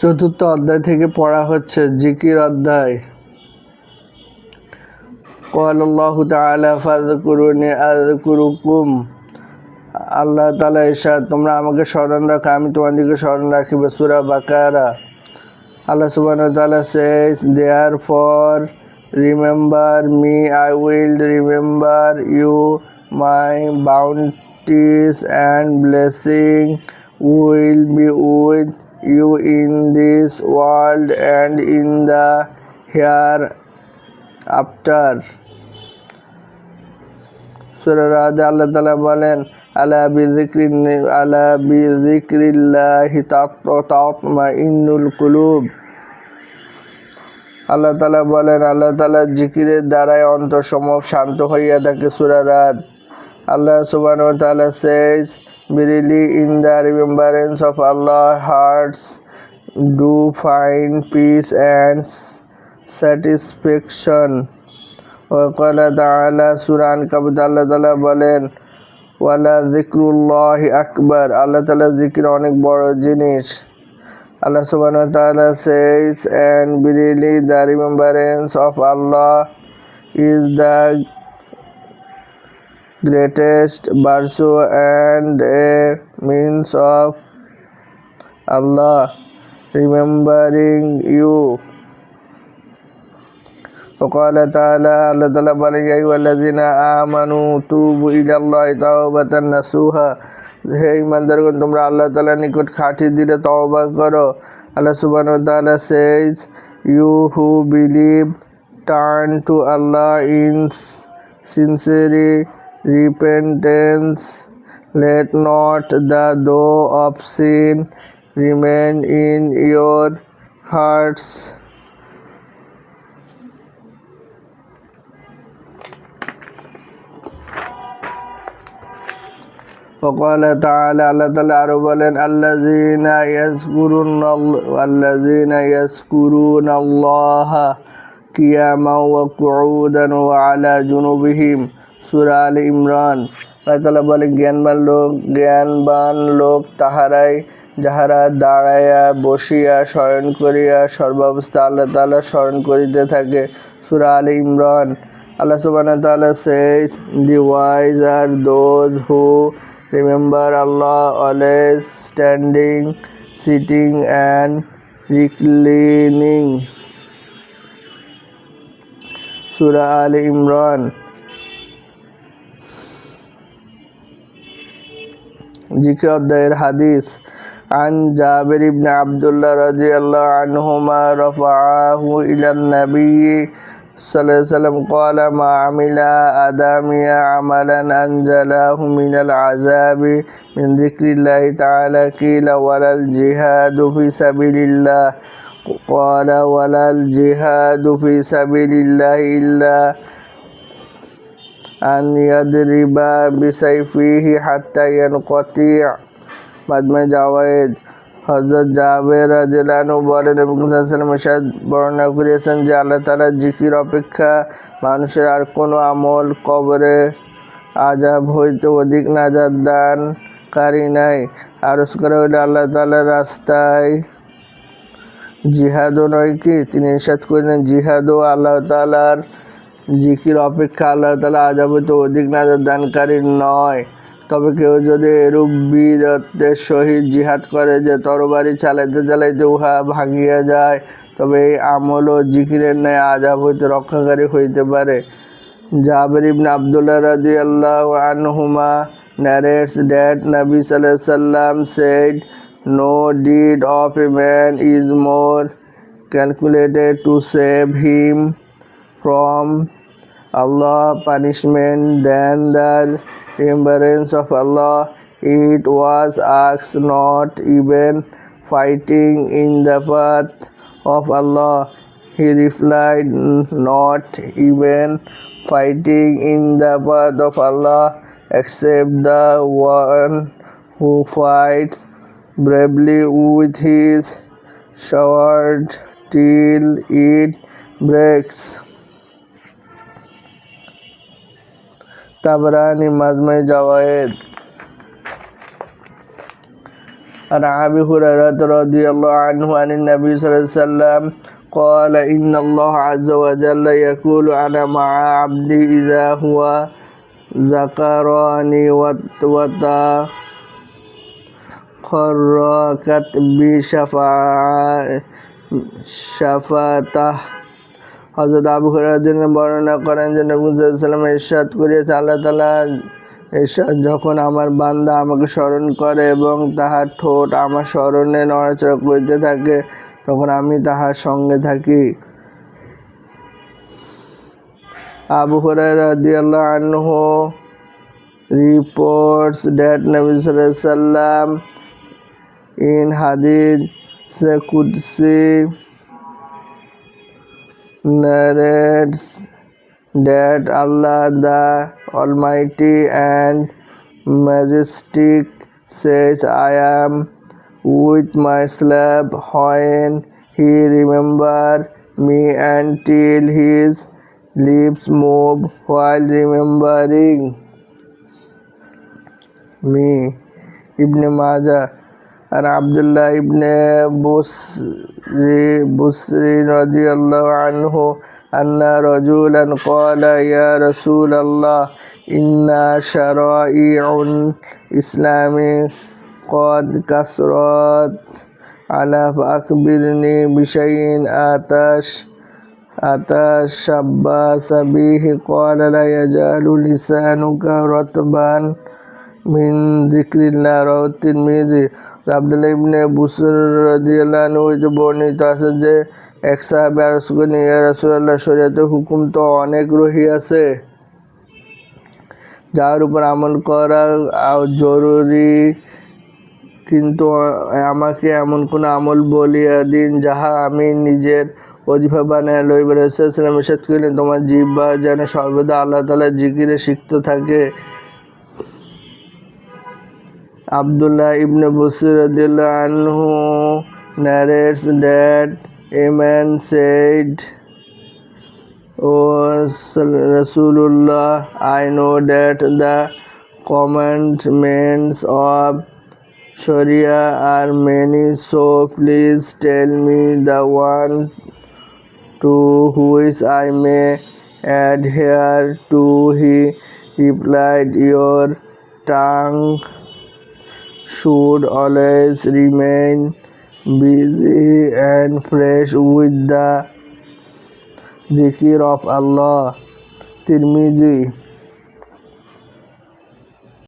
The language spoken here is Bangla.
চতুর্থ অধ্যায় থেকে পড়া হচ্ছে জিকির অধ্যায় قال الله تعالى فاذكروني أذكركم আল্লাহ তালা ইরশাদ তোমরা আমাকে স্মরণ রাখো আমি তোমাদেরকে স্মরণ রাখিব সুরা বাকারা আল্লাহ সুবান তালা says therefore remember me I will remember you my bounties and blessing will be with in this world and in the hereafter সুরারাদে আল্লাহ তালা বলেন, আলা বিজিক্রি আলা বিজিক্রিল্লাহি তাতমা ইন্নুল কুলুব। আল্লাহ তালা বলেন, আল্লাহ তালা জিকিরের দ্বারাই অন্তঃসমব শান্ত হইয়া থাকে সুরারাত আল্লাহ সুবান তালা says verily in the remembrance of Allah hearts do find peace and satisfaction ওকালা তাআলা সুরান কাবুত আল্লাহ তালা বলেন ওয়ালা জিক্রুল্লাহ আকবর আল্লাহ তালা জিকির অনেক বড় জিনিস। আল্লাহ সুবান তাআলা says and verily the remembrance of Allah is the greatest virtue and a means of Allah remembering you وقال تعالى الله تعالى بل يا أيها الذين آمنوا توبوا إلى الله توبة نصوحا হে ইমানদারগণ তোমরা আল্লাহ তাআলার নিকট খাঁটি দিলে তওবা করো আল্লাহ সুবহানাহু ওয়া তাআলা says you who believe turn to Allah in sincerely repentance let not the door of sin remain in your hearts وقال تعالى الله تعالى আরো বলেন الذين يذكرون الذين يذكرون الله قياما وقعودا وعلى جنوبهم সুরা আল ইমরান। আল্লাহ বলে, জ্ঞানবান লোক জ্ঞানবান লোক তাহারাই যাহারা দাঁড়াইয়া, বসিয়া, শয়ন করিয়া সর্বাবস্থা আল্লাহ তাআলা স্মরণ করিতে থাকে। সুরা আল ইমরান। আল্লাহ সুবাহ তাআলা says the wise are those who remember Allah always standing sitting and reclining সুরা আল ইমরান। জিকির অধ্যায়ের হাদিস عن جابر بن عبد الله رضي الله عنهما رفعه إلى النبي صلى الله عليه وسلم قال ما عمل آدمي عملا أنزله من العذاب من ذكر الله تعالى قيل ولا الجهاد في سبيل الله قال ولا الجهاد في سبيل الله إلا আন ইয়াদরিবা বিসাইফিহি হাত্তায়ন কতি মাদমে জাওয়ায়েদ হজরত জাবের রাজিলানু বলেন এবং সাল্লাম বর্ণনা করিয়েছেন যে আল্লাহ তালা জিকির অপেক্ষা মানুষের আর কোনো আমল কবরে আজাব হইতে অধিক নাজাদ দান কারি নাই আর করা হইলে আল্লাহ তালার রাস্তায় জিহাদও নয় কি তিনি ইসাদ করেন জিহাদও আল্লাহ তালার জিকির অপেক্ষা আল্লাহ তালা আজাবতে অধিক নাজার দানকারী নয়। তবে কেউ যদি এরূপ বীরত্বের সহিত জিহাদ করে যে তরবারি চালাইতে চালাইতে উহা ভাঙিয়া যায় তবে এই আমল ও জিকিরের ন্যায় আজাব হইতে রক্ষাকারী হইতে পারে। জাবের ইবনে আবদুল্লাহ রাজি আল্লাহ আনহুমা Nabi Sallallahu Alaihi Wasallam said, No deed of a man is more calculated to save him from Allah punishment than the remembrance of Allah. It was asked not even fighting in the path of Allah. He replied, Not even fighting in the path of Allah, except the one who fights bravely with his sword till it breaks. تبراني مجمع جوائد عن أبي هريرة رضي الله عنه عن النبي صلى الله عليه وسلم قال إن الله عز وجل يقول أنا مع عبدي إذا هو ذكراني وتا خرقت بشفاعته হজরত আবু হুরাদিন বর্ণনা করেন যে নবী সাল্লাম ইরশাদ করিয়েছে, আল্লাহ তালা ইরশাদ যখন আমার বান্দা আমাকে স্মরণ করে এবং তাহার ঠোঁট আমার স্মরণে নড়াচড়া করিতে থাকে, তখন আমি তাহার সঙ্গে থাকি। আবু হুরাই রাদিয়াল্লাহু আনহু sallallahu alaihi wasallam in hadith Qudsi narrates that Allah the Almighty and Majestic says, I am with my slave when he remember me until his lips move while remembering me. Ibn Majah عن عبد الله بن بصري بصري رضي الله عنه أن رجلا قال يا رسول الله إن شرائع الإسلام قد كسرت على فأخبرني بشيء آتش أتشبث به قال لا يزال لسانك رطبا من ذكر الله رواه الترمذي Abdullah ইবনে বুসর বর্ণিত আছে যে, এক সাহাবে রাসূলুল্লাহ, শরীয়তের হুকুম তো অনেক রহিয়াছে যার উপর আমল করা জরুরি, কিন্তু আমাকে এমন কোন আমল বলিয়া দিন যাহা আমি নিজের অজিফা বানায় লইবার রসুলাম ইসাদ করিলেন তোমার জিব্বা যেন সর্বদা আল্লাহ তালা জিকিরে শিখতে থাকে। Abdullah ibn radiallahu anhu narrates that a man said, O Rasulullah, I know that the commandments of Sharia are many, so please tell me the one to which I may adhere to. He replied, Your tongue should always remain busy and fresh with the zikr of Allah. Tirmizi